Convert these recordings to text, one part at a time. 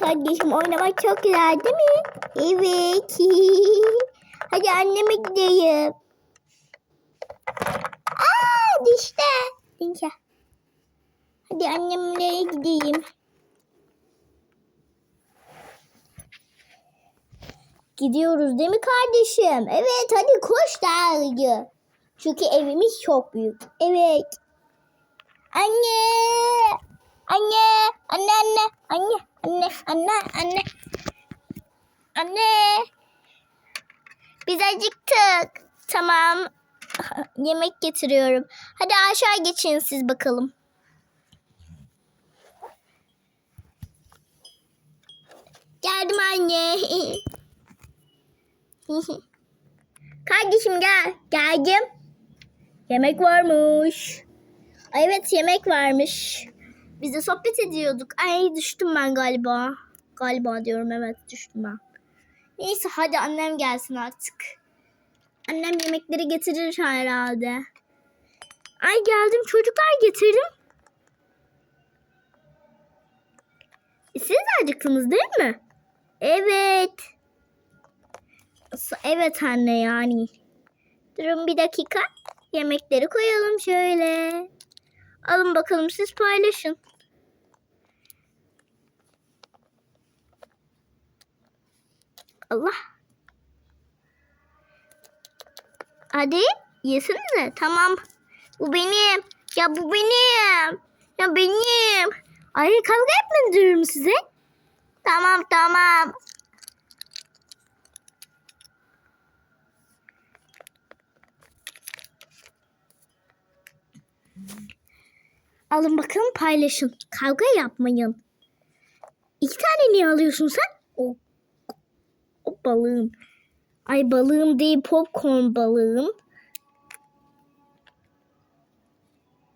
Kardeşim oynamak çok güzel değil mi? Evet. Hadi anneme gideyim. Aa düştü. Neyse. Hadi annemlere gideyim. Gidiyoruz değil mi kardeşim? Evet hadi koş dergi. Çünkü evimiz çok büyük. Evet. Anne. Anne. Anne anne. Anne. Anne. Anne. Anne. Anne. Biz acıktık. Tamam. Yemek getiriyorum. Hadi aşağı geçin siz bakalım. Geldim anne. Kardeşim gel. Geldim. Yemek varmış. Evet yemek varmış. Biz de sohbet ediyorduk. Ay düştüm ben galiba. Galiba diyorum evet düştüm ben. Neyse hadi annem gelsin artık. Annem yemekleri getirir herhalde. Ay geldim çocuklar getirdim. E, Siz acıktınız değil mi? Evet. Evet anne yani. Durun bir dakika. Yemekleri koyalım şöyle. Alın bakalım siz paylaşın. Allah. Hadi yesenize. Tamam. Bu benim. Ya bu benim. Ya benim. Ay kavga etmeyin diyorum size. Tamam tamam. Alın bakalım paylaşın. Kavga yapmayın. İki tane niye alıyorsun sen? O, o balığım. Ay balığım değil popcorn balığım.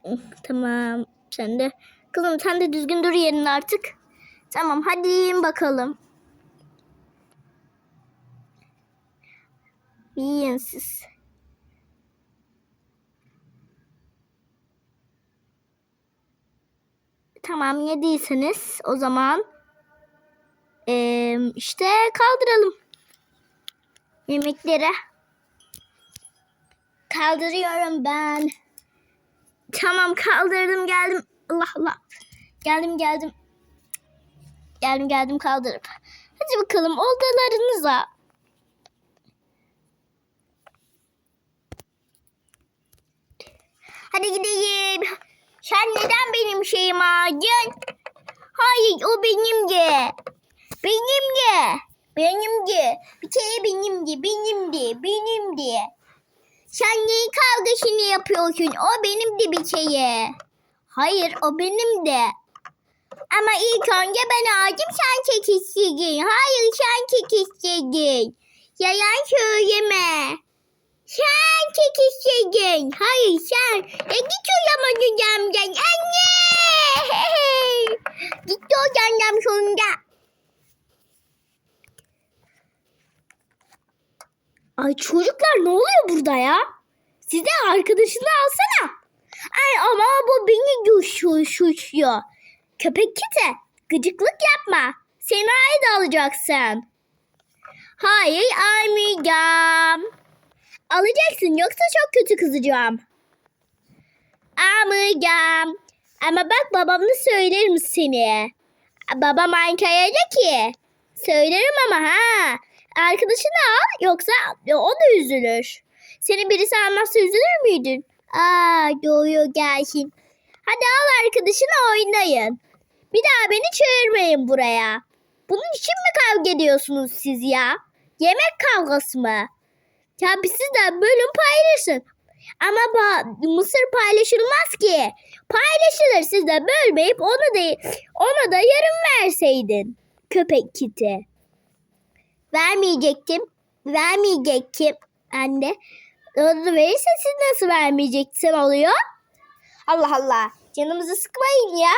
Oh, Tamam. Sen de. Kızım sen de düzgün dur yerine artık. Tamam hadi yiyin bakalım. Yiyin siz. Tamam yediyseniz o zaman eee, işte kaldıralım yemekleri. Kaldırıyorum ben. Tamam kaldırdım geldim. Allah Allah. Geldim geldim. Geldim geldim kaldırıp. Hadi bakalım odalarınıza. Hadi gideyim. Sen neden benim şeyimi aldın? Hayır o benimdi. Benimdi. Benimdi. Bir kere benimdi. Benimdi. Benimdi. Sen neyin kavgasını yapıyorsun? O benimdi bir kere. Hayır o benimdi. Ama ilk önce ben aldım sen çekiştirdin. Hayır sen çekiştirdin. Yalan söyleme. Sen çekiştirdin. Hayır sen. E git o zaman dünyamdan. Anne. Gitti o dünyam sonunda. Ay çocuklar ne oluyor burada ya? Siz arkadaşını alsana. Ay ama bu beni suçluyor. Köpek kite gıcıklık yapma. Seni ait alacaksın. Hayır almayacağım. Alacaksın yoksa çok kötü kızacağım. Almayacağım. Ama bak babamla söylerim seni. Babam Ankara'da ki. Söylerim ama ha. Arkadaşını al yoksa o da üzülür. Seni birisi almazsa üzülür müydün? Aa doğuyor gelsin. Hadi al arkadaşını oynayın. Bir daha beni çağırmayın buraya. Bunun için mi kavga ediyorsunuz siz ya? Yemek kavgası mı? Siz de bölüm paylaşın. Ama ba- mısır paylaşılmaz ki. Paylaşılır siz de bölmeyip onu da ona da yarım verseydin. Köpek kiti. Vermeyecektim. Vermeyecektim anne. Onu verirse siz nasıl vermeyeceksin oluyor? Allah Allah. Canımızı sıkmayın ya.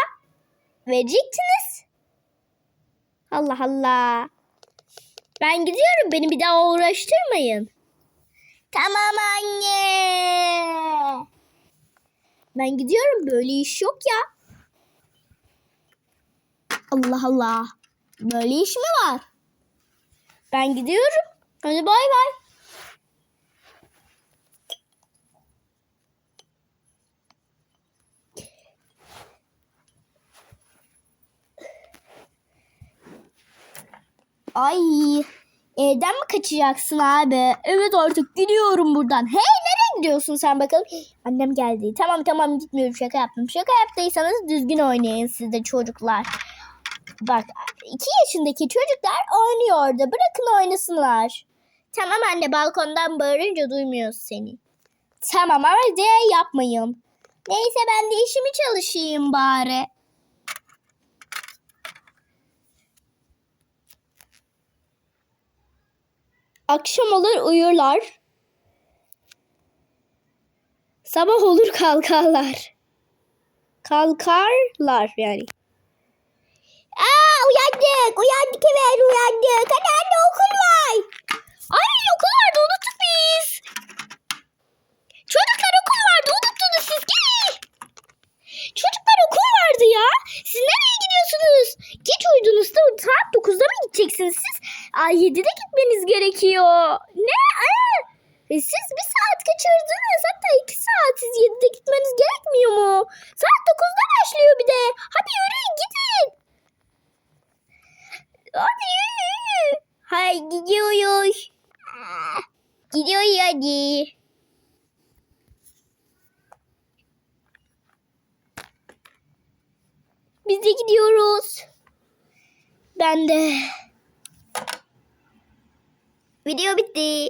Verecektiniz. Allah Allah. Ben gidiyorum. Beni bir daha uğraştırmayın. Tamam anne. Ben gidiyorum. Böyle iş yok ya. Allah Allah. Böyle iş mi var? Ben gidiyorum. Hadi bay bay. Ay evden mi kaçacaksın abi? Evet artık gidiyorum buradan. Hey nereye gidiyorsun sen bakalım? Annem geldi. Tamam tamam gitmiyorum şaka yaptım. Şaka yaptıysanız düzgün oynayın siz de çocuklar. Bak iki yaşındaki çocuklar oynuyor orada. Bırakın oynasınlar. Tamam anne balkondan bağırınca duymuyoruz seni. Tamam ama de yapmayın. Neyse ben de işimi çalışayım bari. Akşam olur uyurlar. Sabah olur kalkarlar. Kalkarlar yani. Aa uyandık. Uyandık evet uyandık. Hadi anne okul var. Ay okul vardı unuttuk biz. Çocuklar okul vardı unuttunuz siz gelin. Çocuklar okul vardı ya. Siz nereye gidiyorsunuz? Geç uyudunuz da saat 9'da mı gideceksiniz siz? Ay 7'de gitmeniz gerekiyor. Ne? Aa! E siz bir saat kaçırdınız. Hatta 2 saat siz 7'de gitmeniz gerekmiyor mu? Saat 9'da başlıyor bir de. Hadi yürüyün gidin. Hadi yürü. Hayır gidiyoruz. Gidiyoruz hadi. Biz de gidiyoruz. Ben de. Video bitti.